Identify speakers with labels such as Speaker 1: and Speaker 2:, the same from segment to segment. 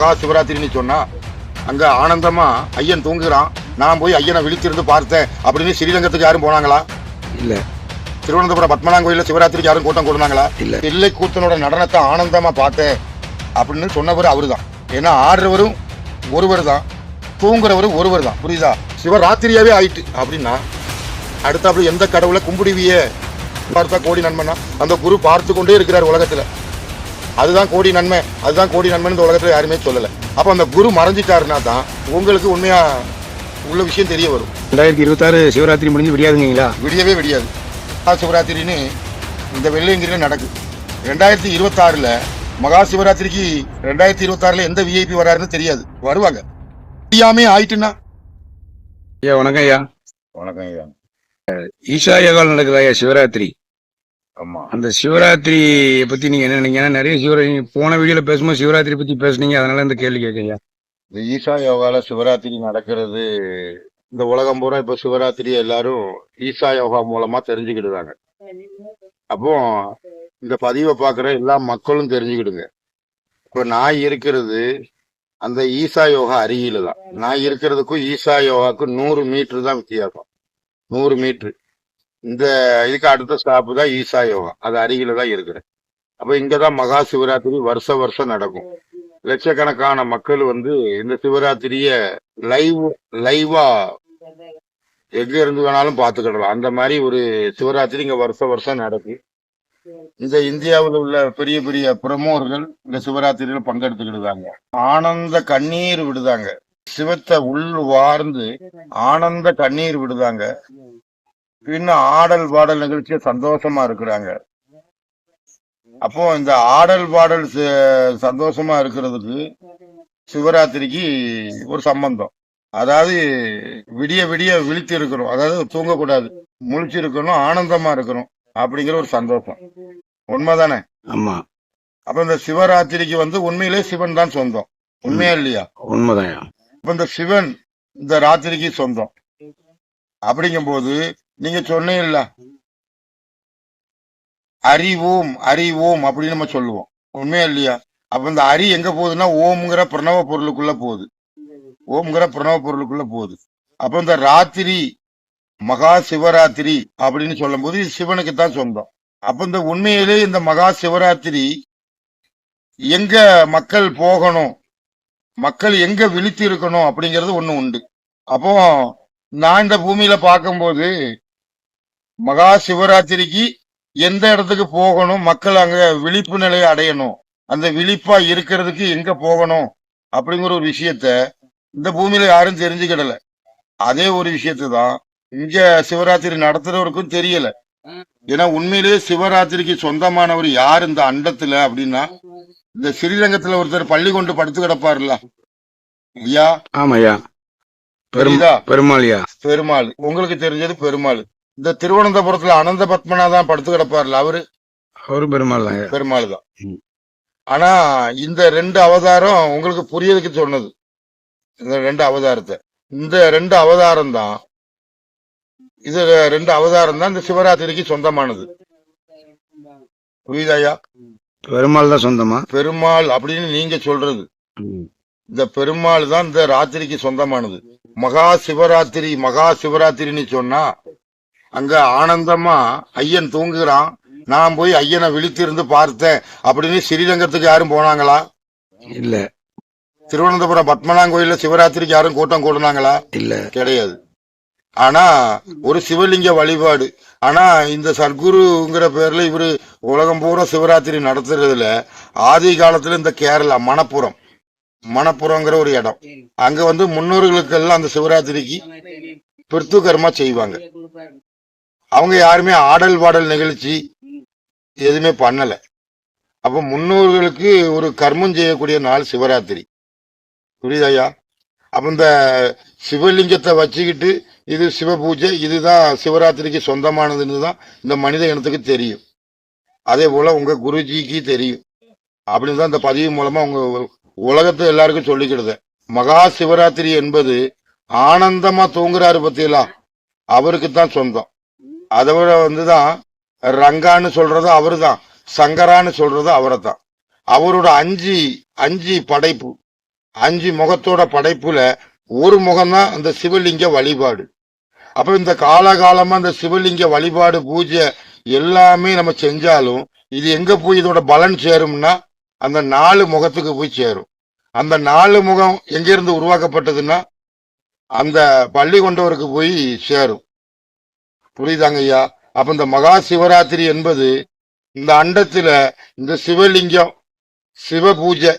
Speaker 1: மகா சிவராத்திரின்னு சொன்னா அங்க ஆனந்தமா ஐயன் தூங்குகிறான். நான் போய் ஐயனை விழித்திருந்து பார்த்தேன் அப்படின்னு ஸ்ரீரங்கத்துக்கு யாரும் போனாங்களா?
Speaker 2: இல்ல.
Speaker 1: திருவனந்தபுரம் பத்மநாப கோயில்ல சிவராத்திரிக்கு யாரும் கூட்டம் கூடுனாங்களா?
Speaker 2: இல்ல.
Speaker 1: தில்லை கூத்தனோட நடனத்தை ஆனந்தமா பார்த்தேன் அப்படின்னு சொன்னவர் அவருதான். ஏன்னா ஆடுறவரும் ஒருவர் தான் தூங்குறவரும் ஒருவர் தான் புரியுதா? சிவராத்திரியாவே ஆயிட்டு அப்படின்னா அடுத்தாப்புல எந்த கடவுளை கும்பிடுவிய? பார்த்தா கோடி நன்மைனா அந்த குரு பார்த்து கொண்டே இருக்கிறார் உலகத்துல. அதுதான் கோடி நன்மை. அதுதான் கோடி நன்மைன்னு இந்த உலகத்துல யாருமே சொல்லல. அப்ப அந்த குரு மறைஞ்சிட்டாருன்னா தான் உங்களுக்கு உண்மையா உள்ள விஷயம் தெரிய வரும்.
Speaker 2: ரெண்டாயிரத்தி இருபத்தாறு சிவராத்திரி முடிஞ்சு விடியாதுங்களா
Speaker 1: விடியவே விடியாது. மகா சிவராத்திரின்னு இந்த வெள்ளையங்கிரியில் நடக்குது ரெண்டாயிரத்தி இருபத்தாறுல மகா சிவராத்திரிக்கு ரெண்டாயிரத்தி இருபத்தாறுல எந்த விஐபி வராருன்னு தெரியாது. வருவாங்க. தெரியாமே ஆயிட்டுன்னா?
Speaker 2: ஐயா வணக்கம் ஐயா.
Speaker 1: வணக்கம் ஐயா.
Speaker 2: ஈஷா யோகாவில் நடக்குதா ஐயா சிவராத்திரி? அந்த சிவராத்திரி பத்தி நீங்க என்ன நினைக்கிறீங்க? நிறைய சிவராத்திரி போன வீடியோல பேசும்போது சிவராத்திரி பத்தி பேசுனீங்க அதனால இந்த கேள்வி கேட்கய்யா
Speaker 1: இந்த ஈஷா யோகால சிவராத்திரி நடக்கிறது இந்த உலகம் பூரா இப்ப சிவராத்திரி எல்லாரும் ஈஷா யோகா மூலமா தெரிஞ்சுக்கிடுறாங்க. அப்போ இந்த பதிவை பார்க்குற எல்லா மக்களும் தெரிஞ்சுக்கிடுங்க. இப்போ நான் இருக்கிறது அந்த ஈசா யோகா அருகில தான். நான் இருக்கிறதுக்கும் ஈசா யோகாவுக்கும் நூறு மீட்டர் தான் வித்தியாசம். நூறு மீட்டர். இந்த இதுக்கு அடுத்த ஸ்டாப்பு தான் ஈசா யோகா அது அருகில தான் இருக்குது. அப்போ இங்கே தான் மகா சிவராத்திரி வருஷ வருஷம் நடக்கும். லட்சக்கணக்கான மக்கள் வந்து இந்த சிவராத்திரிய லைவ் லைவா எங்க இருந்து வேணாலும் பார்த்துக்கிடலாம். அந்த மாதிரி ஒரு சிவராத்திரி இங்க வருஷ வருஷம் நடக்கும் இந்த இந்தியாவில் உள்ள பெரிய பெரிய பிரமுகர்கள் இந்த சிவராத்திரியில பங்கெடுத்துக்கிடுதாங்க. ஆனந்த கண்ணீர் விடுதாங்க. சிவத்தை உள் வார்ந்து ஆனந்த கண்ணீர் விடுதாங்க. பின்ன ஆடல் பாடல் நிகழ்ச்சிய சந்தோஷமா இருக்கிறாங்க. அப்போ இந்த ஆடல் பாடல் சந்தோஷமா இருக்கிறதுக்கு சிவராத்திரிக்கு ஒரு சம்பந்தம். அதாவது விடிய விடிய விழித்து இருக்கணும் அதாவது தூங்கக்கூடாது. முழிச்சு இருக்கணும் ஆனந்தமா இருக்கணும் அப்படிங்கிற ஒரு சந்தோஷம். உண்மைதானே?
Speaker 2: ஆமா.
Speaker 1: அப்ப இந்த சிவராத்திரிக்கு வந்து உண்மையிலே சிவன் தான் சொந்தம். உண்மையா இல்லையா?
Speaker 2: உண்மைதான்
Speaker 1: அப்ப இந்த சிவன் இந்த ராத்திரிக்கு சொந்தம். அப்படிங்கும்போது நீங்க சொன்னீங்கல்ல. அறிவோம் அறிவோம் அப்படின்னு நம்ம சொல்லுவோம். உண்மையா இல்லையா? அப்ப இந்த அரி எங்க போகுதுன்னா ஓம்ங்கிற பிரணவ பொருளுக்குள்ள போகுது. ஓம்ங்கிற பிரணவ பொருளுக்குள்ள போகுது. அப்ப இந்த ராத்திரி மகா சிவராத்திரி அப்படின்னு சொல்லும்போது போது சிவனுக்கு தான் சொந்தம். அப்ப இந்த உண்மையிலே இந்த மகா சிவராத்திரி எங்க மக்கள் போகணும் மக்கள் எங்க விழித்து இருக்கணும் அப்படிங்கிறது ஒண்ணு உண்டு. அப்போ நான் இந்த பூமியில பார்க்கும்போது மகா சிவராத்திரிக்கு எந்த இடத்துக்கு போகணும்? மக்கள் அங்க விழிப்பு நிலையை அடையணும். அந்த விழிப்பா இருக்கிறதுக்கு எங்க போகணும்? அப்படிங்கிற ஒரு விஷயத்த இந்த பூமியில யாரும் தெரிஞ்சுக்கிடல. அதே ஒரு விஷயத்தை தான் இங்க சிவராத்திரி நடத்துறவருக்கும் தெரியல. ஏன்னா உண்மையிலேயே சிவராத்திரிக்கு சொந்தமானவர் யார் இந்த அண்டத்துல அப்படின்னா இந்த ஸ்ரீரங்கத்துல ஒருத்தர் பள்ளி கொண்டு படுத்து கிடப்பாருல்ல. ஐயா?
Speaker 2: ஆமா ஐயா பெரும்
Speaker 1: புரியுதா?
Speaker 2: பெருமாள்யா
Speaker 1: பெருமாள். உங்களுக்கு தெரிஞ்சது பெருமாள். இந்த திருவனந்தபுரத்துல அனந்த பத்மநாதான் படுத்து கிடப்பாருல்ல அவரு?
Speaker 2: அவரு பெருமாள் தான்.
Speaker 1: பெருமாள் தான். ஆனா இந்த ரெண்டு அவதாரம் உங்களுக்கு புரியதுக்கு சொன்னது. இந்த ரெண்டு அவதாரத்தை. இந்த ரெண்டு அவதாரம் தான் இது ரெண்டு அவதாரம் தான் இந்த சிவராத்திரிக்கு சொந்தமானது. புரியுதாயா
Speaker 2: பெருமாள் தான் சொந்தமா?
Speaker 1: பெருமாள் அப்படின்னு நீங்க சொல்றது. இந்த பெருமாள் தான் இந்த ராத்திரிக்கு சொந்தமானது. மகா சிவராத்திரி மகா சிவராத்திரின்னு சொன்னா அங்க ஆனந்தமா ஐயன் தூங்குகிறான். நான் போய் ஐயனை விழித்திருந்து பார்த்தேன். அப்படின்னு ஸ்ரீரங்கத்துக்கு யாரும் போனாங்களா?
Speaker 2: இல்ல.
Speaker 1: திருவனந்தபுரம் பத்மநாப கோயில்ல சிவராத்திரிக்கு யாரும் கூட்டம் கூடுனாங்களா?
Speaker 2: இல்ல.
Speaker 1: கிடையாது. ஆனா ஒரு சிவலிங்க வழிபாடு. ஆனா இந்த சர்க்குருங்கிற பேர்ல இவரு உலகம் பூரா சிவராத்திரி நடத்துறதுல ஆதி காலத்துல இந்த கேரளா மணப்புரம் மணப்புறங்கிற ஒரு இடம். அங்க வந்து முன்னோர்களுக்கெல்லாம் அந்த சிவராத்திரிக்கு கர்மா செய்வாங்க. அவங்க யாருமே ஆடல் பாடல் நிகழ்ச்சி எதுவுமே பண்ணலை. அப்போ முன்னோர்களுக்கு ஒரு கர்மம் செய்யக்கூடிய நாள் சிவராத்திரி. புரியுதாயா அப்போ இந்த சிவலிங்கத்தை வச்சுக்கிட்டு இது சிவ பூஜை இதுதான் சிவராத்திரிக்கு சொந்தமானதுன்னு தான் இந்த மனித இனத்துக்கு தெரியும். அதே போல் உங்கள் குருஜிக்கு தெரியும். அப்படின்னு தான் இந்த பதிவு மூலமாக உங்கள் உலகத்தை எல்லாருக்கும் சொல்லிக்கிடுது மகா சிவராத்திரி என்பது ஆனந்தமாக தூங்குறாரு பத்தியெல்லாம் அவருக்கு தான் சொந்தம். அதை விட வந்துதான் ரங்கான்னு சொல்றதும் அவரு தான் சங்கரான்னு சொல்றதும் அவரை தான் அவரோட அஞ்சு அஞ்சு படைப்பு அஞ்சு முகத்தோட படைப்புல ஒரு முகம்தான் அந்த சிவலிங்க வழிபாடு. அப்ப இந்த காலகாலமா அந்த சிவலிங்க வழிபாடு பூஜை எல்லாமே நம்ம செஞ்சாலும் இது எங்க போய் இதோட பலன் சேரும்னா அந்த நாலு முகத்துக்கு போய் சேரும். அந்த நாலு முகம் எங்கிருந்து உருவாக்கப்பட்டதுன்னா அந்த பள்ளி கொண்டவருக்கு போய் சேரும். புரியுதாங்க ஐயா அப்ப இந்த மகா சிவராத்திரி என்பது இந்த அண்டத்துல இந்த சிவலிங்கம் சிவ பூஜை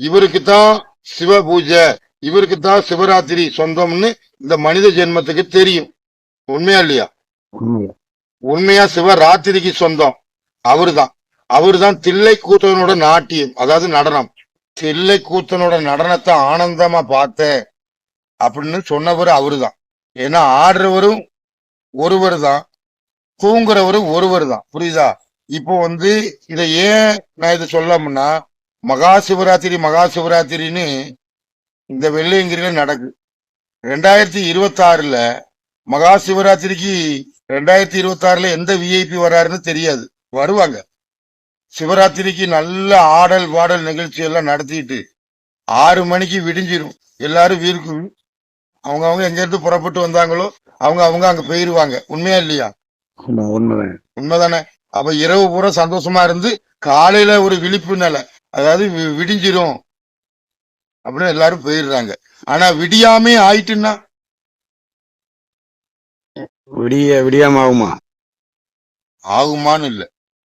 Speaker 1: இவருக்கு தான் சிவ பூஜை இவருக்கு தான் சிவராத்திரி சொந்தம்னு இந்த மனித ஜென்மத்துக்கு தெரியும். உண்மையா இல்லையா?
Speaker 2: உண்மையா?
Speaker 1: சிவராத்திரிக்கு சொந்தம். அவருதான். அவர்தான் தில்லை கூத்தனோட நாட்டியம் அதாவது நடனம். தில்லை கூத்தனோட நடனத்தை ஆனந்தமா பார்த்தேன் அப்படின்னு சொன்னவர் அவருதான். ஏன்னா ஆடுறவரும் ஒருவர் தான் தூங்குறவரும் ஒருவர் தான் புரியுதா? இப்போ வந்து இதை ஏன் நான் இதை சொல்லமுன்னா மகா சிவராத்திரி மகா சிவராத்திரின்னு இந்த வெள்ளையங்கிரியில் நடக்கு. ரெண்டாயிரத்தி இருபத்தாறுல மகா சிவராத்திரிக்கு ரெண்டாயிரத்தி இருபத்தாறுல எந்த விஐபி வராருன்னு தெரியாது. வருவாங்க. சிவராத்திரிக்கு நல்ல ஆடல் பாடல் நிகழ்ச்சி எல்லாம் நடத்திட்டு ஆறு மணிக்கு விடிஞ்சிரும். எல்லாரும் வீருக்கு அவங்க அவங்க எங்கேருந்து புறப்பட்டு வந்தாங்களோ அவங்க அவங்க அங்க போயிருவாங்க. உண்மையா இல்லையா?
Speaker 2: உண்மைதான்.
Speaker 1: உண்மைதானே? அப்ப இரவு பூரா சந்தோஷமா இருந்து காலையில ஒரு விழிப்பு நிலை. அதாவது விடிஞ்சிரும். அப்படின்னு எல்லாரும் போயிடுறாங்க. ஆனா விடியாமே ஆயிட்டுன்னா?
Speaker 2: விடிய விடியாம ஆகுமா?
Speaker 1: ஆகுமான்னு இல்ல.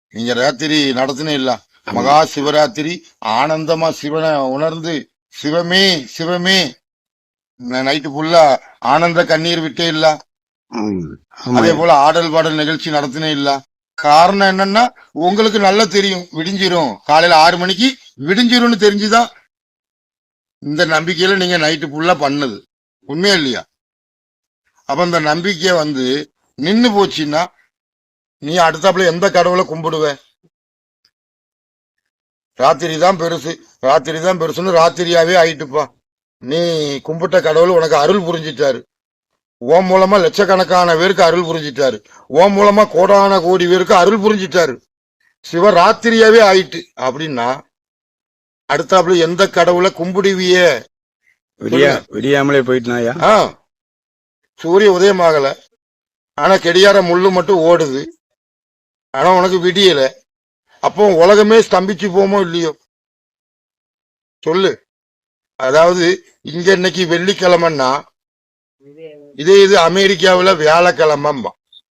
Speaker 1: நீங்க ராத்திரி நடத்தினே இல்ல. மகா சிவராத்திரி ஆனந்தமா சிவனை உணர்ந்து சிவமே சிவமே நைட்டு ஃபுல்லா ஆனந்த கண்ணீர் விட்டே இல்ல. அதே போல ஆடல் பாடல் நிகழ்ச்சி நடத்தினே இல்ல. காரணம் என்னன்னா உங்களுக்கு நல்லா தெரியும் விடிஞ்சிரும். காலையில ஆறு மணிக்கு விடிஞ்சிரும்னு தெரிஞ்சுதான் இந்த நம்பிக்கையில நீங்க நைட்டு ஃபுல்லா பண்ணது. உண்மையா இல்லையா? அப்ப இந்த நம்பிக்கை வந்து நின்னு போச்சுன்னா நீ அடுத்தாப்புல எந்த கடவுளை கும்பிடுவ? ராத்திரி தான் பெருசு. ராத்திரி தான் பெருசுன்னு ராத்திரியாவே ஆயிட்டுப்பா. நீ கும்பிட்ட கடவுள் உனக்கு அருள் புரிஞ்சிட்டாரு. ஓம் மூலமா லட்சக்கணக்கான பேருக்கு அருள் புரிஞ்சிட்டாரு. ஓம் மூலமா கோடான கோடி பேருக்கு அருள் புரிஞ்சிட்டாரு. சிவராத்திரியாவே ஆயிட்டு அப்படின்னா அடுத்தாப்புல எந்த கடவுளை கும்பிடுவிய?
Speaker 2: விடியா விடியாமலே போயிட்டுனாயா
Speaker 1: ஆ. சூரிய உதயமாகல ஆனா கெடியார முள்ளு மட்டும் ஓடுது. ஆனா உனக்கு விடியல. அப்போ உலகமே ஸ்தம்பிச்சு போமோ இல்லையோ? சொல்லு. அதாவது இங்க இன்னைக்கு வெள்ளிக்கிழமைன்னா இதே இது அமெரிக்காவுல வியாழக்கிழமைம்பா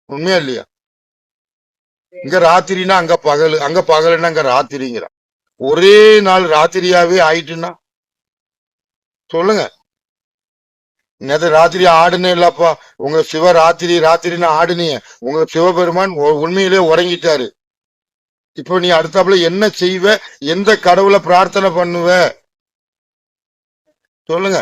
Speaker 1: உண்மையா இல்லையா? இங்க ராத்திரினா அங்க பகல் அங்க பகலுன்னா அங்க ராத்திரிங்கிற. ஒரே நாள் ராத்திரியாவே ஆயிட்டுன்னா? சொல்லுங்க. நேத்து ராத்திரி ஆடுனே இல்லப்பா. உங்க சிவ ராத்திரி ராத்திரின்னு ஆடுனீங்க. உங்க சிவபெருமான் உண்மையிலே உறங்கிட்டாரு. இப்போ நீ அடுத்தாப்புல என்ன செய்வ? எந்த கடவுளை பிரார்த்தனை பண்ணுவ? சொல்லுங்க.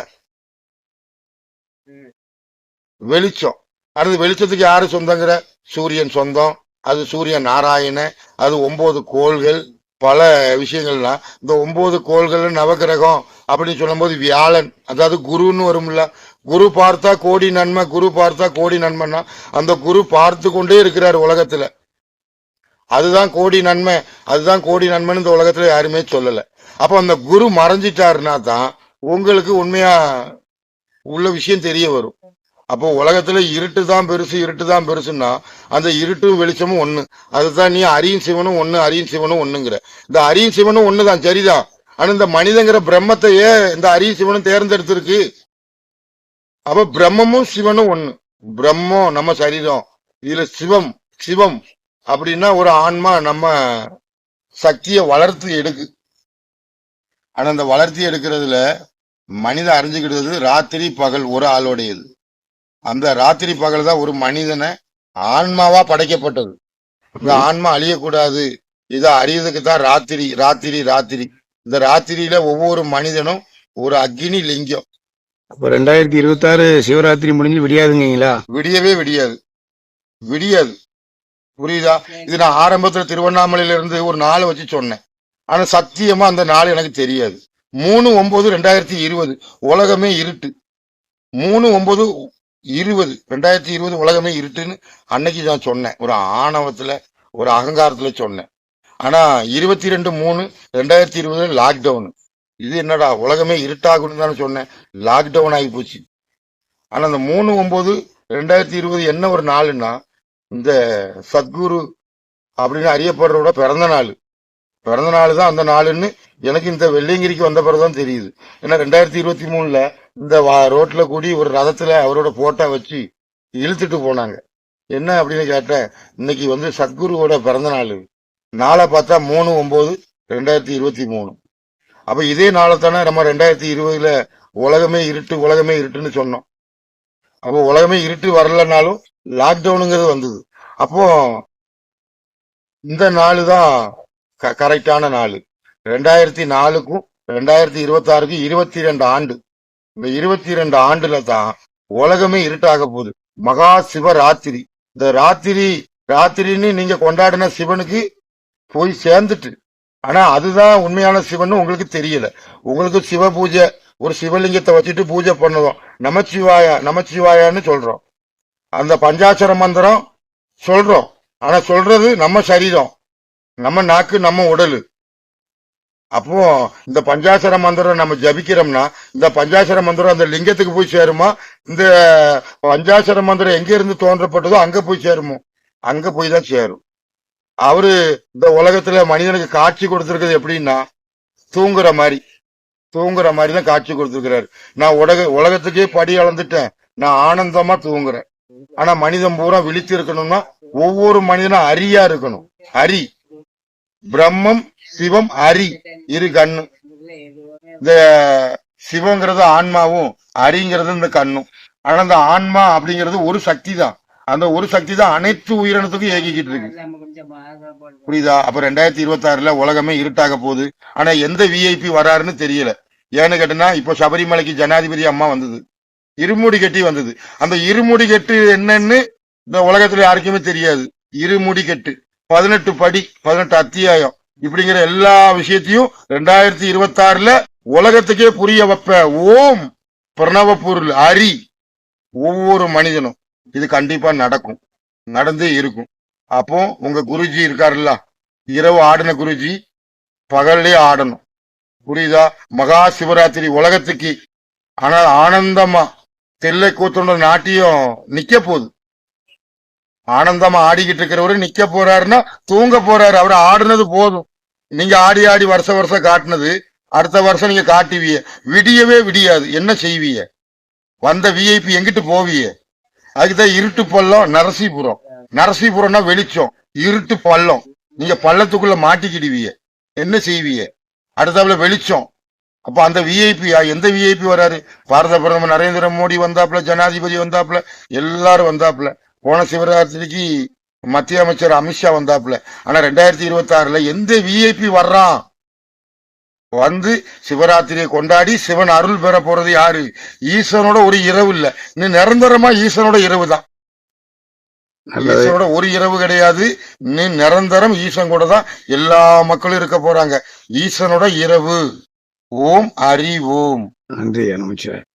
Speaker 1: வெளிச்சம். அடுத்து வெளிச்சத்துக்கு யாரு சொந்தங்கிற? சூரியன் சொந்தம் அது சூரியன் நாராயண அது ஒன்பது கோள்கள் பல விஷயங்கள்லாம் இந்த ஒன்பது கோள்கள் நவகிரகம் அப்படின்னு சொல்லும்போது வியாழன் அதாவது குருன்னு வரும்ல. குரு பார்த்தா கோடி நன்மை குரு பார்த்தா கோடி நன்மைன்னா அந்த குரு பார்த்து கொண்டே இருக்கிறார் உலகத்துல. அதுதான் கோடி நன்மை. அதுதான் கோடி நன்மைன்னு இந்த உலகத்துல யாருமே சொல்லல. அப்ப அந்த குரு மறைஞ்சிட்டாருன்னா தான் உங்களுக்கு உண்மையா உள்ள விஷயம் தெரிய வரும். அப்போ உலகத்துல இருட்டு தான் பெருசு இருட்டு தான் பெருசுன்னா அந்த இருட்டும் வெளிச்சமும் ஒண்ணு. அதுதான் நீ அரியும் சிவனும் ஒண்ணு அரியும் சிவனும் ஒண்ணுங்கிற. இந்த அரியும் சிவனும் ஒண்ணுதான் சரிதான். ஆனா இந்த மனிதங்கிற பிரம்மத்தையே இந்த அரியும் சிவனும் தேர்ந்தெடுத்திருக்கு. அப்ப பிரம்மமும் சிவனும் ஒண்ணு. பிரம்மம் நம்ம சரீரம். இதுல சிவம் சிவம் அப்படின்னா ஒரு ஆன்மா நம்ம சக்தியை வளர்த்து எடுக்கு. ஆனா அந்த வளர்த்தி எடுக்கிறதுல மனிதன் அறிஞ்சுக்கிட்டது ராத்திரி பகல் ஒரு ஆளோடையது. அந்த ராத்திரி பகல் தான் ஒரு மனிதனை ஆன்மாவா படைக்கப்பட்டது. இந்த ஆன்மா அழியக்கூடாது. இதை அறியதுக்கு தான் ராத்திரி ராத்திரி ராத்திரி. இந்த ராத்திரியில ஒவ்வொரு மனிதனும் ஒரு அக்னி லிங்கம்.
Speaker 2: அப்ப ரெண்டாயிரத்தி இருபத்தி ஆறு சிவராத்திரி முடிஞ்சு விடியாதுங்கீங்களா?
Speaker 1: விடியவே விடியாது. விடியாது. புரியுதா? இது நான் ஆரம்பத்துல திருவண்ணாமலையில இருந்து ஒரு நாள் வச்சு சொன்னேன். ஆனா சத்தியமா அந்த நாள் எனக்கு தெரியாது. மூணு ஒம்பது ரெண்டாயிரத்தி இருபது உலகமே இருட்டு. மூணு ஒம்பது இருபது ரெண்டாயிரத்தி இருபது உலகமே இருட்டுன்னு அன்னைக்கு நான் சொன்னேன். ஒரு ஆணவத்தில் ஒரு அகங்காரத்தில் சொன்னேன். ஆனால் இருபத்தி ரெண்டு மூணு ரெண்டாயிரத்தி இருபது லாக்டவுனு இது என்னடா உலகமே இருட்டாகும்னு தானே சொன்னேன். லாக்டவுன் ஆகி போச்சு. ஆனால் அந்த மூணு ஒம்பது ரெண்டாயிரத்தி இருபது என்ன ஒரு நாளுன்னா இந்த சத்குரு அப்படின்னு அறியப்படுறவோட பிறந்த நாள். பிறந்த நாள் தான் அந்த நாளுன்னு எனக்கு இந்த வெள்ளியங்கிரிக்கு வந்த பிறகுதான் தெரியுது. ஏன்னா ரெண்டாயிரத்தி இருபத்தி மூணுல இந்த வா- ரோட்ல கூடி ஒரு ரதத்துல அவரோட போட்டோ வச்சு இழுத்துட்டு போனாங்க. என்ன அப்படின்னு கேட்டேன் இன்னைக்கு வந்து சத்குருவோட பிறந்த நாள் நாளை பார்த்தா மூணு ஒன்பது ரெண்டாயிரத்தி இருபத்தி மூணு. அப்ப இதே நாளை தானே நம்ம ரெண்டாயிரத்தி இருபதுல உலகமே இருட்டு உலகமே இருட்டுன்னு சொன்னோம். அப்போ உலகமே இருட்டு வரலனாலும் லாக்டவுனுங்கிறது வந்தது. அப்போ இந்த நாள் தான் கரெக்டான நாள். ரெண்டாயிரத்தி நாலுக்கும் ரெண்டாயிரத்தி இருபத்தி ஆறுக்கும் இருபத்தி ரெண்டு ஆண்டு. இந்த இருபத்தி ரெண்டு ஆண்டுல தான் உலகமே இருட்டாக போகுது. மகா சிவ ராத்திரி இந்த ராத்திரி ராத்திரின்னு நீங்க கொண்டாடின சிவனுக்கு போய் சேர்ந்துட்டு. ஆனா அதுதான் உண்மையான சிவன் உங்களுக்கு தெரியல. உங்களுக்கு சிவ பூஜை ஒரு சிவலிங்கத்தை வச்சுட்டு பூஜை பண்ணுவோம். நமச்சிவாயா நமச்சிவாயான்னு சொல்றோம். அந்த பஞ்சாட்சர மந்திரம் சொல்றோம். ஆனா சொல்றது நம்ம சரீரம். நம்ம நாக்கு நம்ம உடலு. அப்போ இந்த பஞ்சாசர மந்திரம் நம்ம ஜபிக்கிறோம்னா இந்த பஞ்சாசர மந்திரம் அந்த லிங்கத்துக்கு போய் சேருமா? இந்த பஞ்சாசர மந்திரம் எங்க இருந்து தோன்றப்பட்டதோ அங்க போய் சேருமோ? அங்க போய் தான் சேரும். அவரு இந்த உலகத்துல மனிதனுக்கு காட்சி கொடுத்திருக்கிறது எப்படின்னா தூங்குற மாதிரி. தூங்குற மாதிரி தான் காட்சி கொடுத்துருக்கிறாரு. நான் உலக உலகத்துக்கே படி அளந்துட்டேன். நான் ஆனந்தமா தூங்குறேன். ஆனா மனிதன் பூரா விழித்து இருக்கணும்னா ஒவ்வொரு மனிதனும் அரியா இருக்கணும். அரி. பிரம்மம் சிவம் அரி. இரு கண்ணு இந்த சிவங்கிறது ஆன்மாவும் அரிங்கிறது இந்த கண்ணும். ஆனா இந்த ஆன்மா அப்படிங்கிறது ஒரு சக்தி தான் அந்த ஒரு சக்தி தான் அனைத்து உயிரினத்துக்கும் இயக்கிக்கிட்டு இருக்கு. புரியுதா? அப்ப ரெண்டாயிரத்தி இருபத்தி ஆறுல உலகமே இருட்டாக போகுது. ஆனா எந்த விஐபி வராருன்னு தெரியல. ஏன்னு கேட்டனா இப்போ சபரிமலைக்கு ஜனாதிபதி அம்மா வந்தது. இருமுடி கட்டி வந்தது. அந்த இருமுடி கட்டு என்னன்னு இந்த உலகத்துல யாருக்குமே தெரியாது. இருமுடி கட்டு. பதினெட்டு படி பதினெட்டு அத்தியாயம். இப்படிங்கிற எல்லா விஷயத்தையும் ரெண்டாயிரத்தி இருபத்தி ஆறுல உலகத்துக்கே புரிய வைப்ப. ஓம் பிரணவ பொருள் அரி. ஒவ்வொரு மனிதனும் இது கண்டிப்பா நடக்கும். நடந்தே இருக்கும். அப்போ உங்க குருஜி இருக்காருல்ல? இரவு ஆடின குருஜி பகல்லே ஆடணும். புரியுதா? மகா சிவராத்திரி உலகத்துக்கு. ஆனால் ஆனந்தமா தெல்லை கூத்தோட நாட்டியம் நிக்க போகுது. ஆனந்தமா ஆடிக்கிட்டு இருக்கிறவரு நிக்க போறாருன்னா தூங்க போறாரு. அவர் ஆடுனது போதும். நீங்க ஆடி ஆடி வருஷம் வருஷம் காட்டினது அடுத்த வருஷம் நீங்க காட்டுவீங்க. விடியவே விடியாது. என்ன செய்வீங்க? வந்த விஐபி எங்கிட்டு போவிய அதுக்குதான் இருட்டு பள்ளம் நரசிபுரம். நரசிபுரம்னா வெளிச்சம் இருட்டு பள்ளம். நீங்க பள்ளத்துக்குள்ள மாட்டிக்கிடுவிய என்ன செய்வீய அடுத்தாப்புல வெளிச்சம். அப்ப அந்த விஐபி எந்த விஐபி வராரு? பாரத பிரதமர் நரேந்திர மோடி வந்தாப்புல ஜனாதிபதி வந்தாப்புல எல்லாரும் வந்தாப்புல. போன சிவராத்திரிக்கு மத்திய அமைச்சர் அமித்ஷா வந்தாப்புல. ஆனா ரெண்டாயிரத்தி இருபத்தி ஆறுல எந்த விஐபி வர்றான்? வந்து சிவராத்திரியை கொண்டாடி சிவன் அருள் பெற போறது யாரு? ஈசனோட ஒரு இரவு இல்ல. இன்னும் நிரந்தரமா ஈசனோட இரவு தான். ஈசனோட ஒரு இரவு கிடையாது. நீ நிரந்தரம் ஈசன் கூட தான் எல்லா மக்களும் இருக்க போறாங்க. ஈசனோட இரவு. ஓம் ஹரி ஓம்.
Speaker 2: நன்றி நமச்சிவாய்